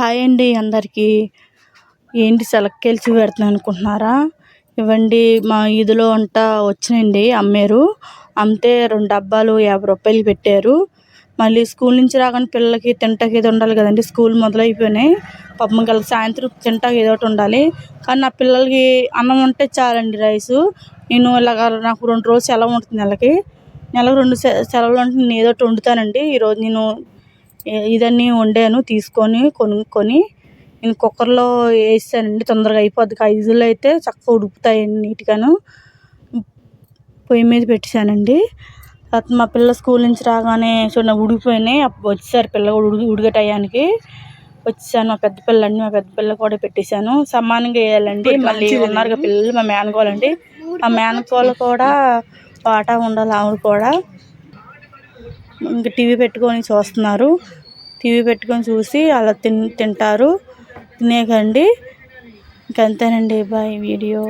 Hi అండి అందరికీ. ఏంటి సెలక్కేల్చి పెడుతున్నాను అనుకుంటున్నారా? ఇవ్వండి మా ఈదులో అంట వచ్చినాయండి అమ్మారు. అమ్మితే రెండు డబ్బాలు యాభై రూపాయలు పెట్టారు. మళ్ళీ స్కూల్ నుంచి రాగానే పిల్లలకి తింటాకి ఏదో ఉండాలి కదండి. స్కూల్ మొదలైపోయినాయి. పాపం గల సాయంత్రం తింటాకి ఏదో ఒకటి ఉండాలి. కానీ నా పిల్లలకి అన్నం ఉంటే చాలండి రైసు. నేను ఇలాగ నాకు రెండు రోజులు సెలవు ఉంటుంది నెలకి. నెలకు రెండు సెలవులు ఉంటే నేను ఏదో ఒకటి వండుతానండి. ఈరోజు నేను ఇదన్నీ వండాను తీసుకొని కొనుక్కొని. నేను కుక్కర్లో వేసానండి తొందరగా అయిపోద్ది. ఐదు విజిల్లు అయితే చక్కగా ఉడుకుతాయండి నీట్గాను. పొయ్యి మీద పెట్టేశానండి. తర్వాత మా పిల్ల స్కూల్ నుంచి రాగానే చూడండి ఉడికిపోయినాయి. అప్పుడు వచ్చేసారు పిల్ల కూడా ఉడికి ఉడికే టయానికి. వచ్చేసాను మా పెద్ద పిల్లండి మా పెద్ద పిల్ల కూడా పెట్టేశాను. సమానంగా వేయాలండి. మళ్ళీ ఉన్నారు పిల్లలు మా మేనకోళ్ళండి మా మేనకోళ్ళు కూడా వాటా ఉండాలి ఆవిడ కూడా. ఇంకా టీవీ పెట్టుకొని చూస్తున్నారు. టీవీ పెట్టుకొని చూసి అలా తిన్ తింటారు. తినేకండి. ఇంకంతేనండి బాయ్. వీడియో.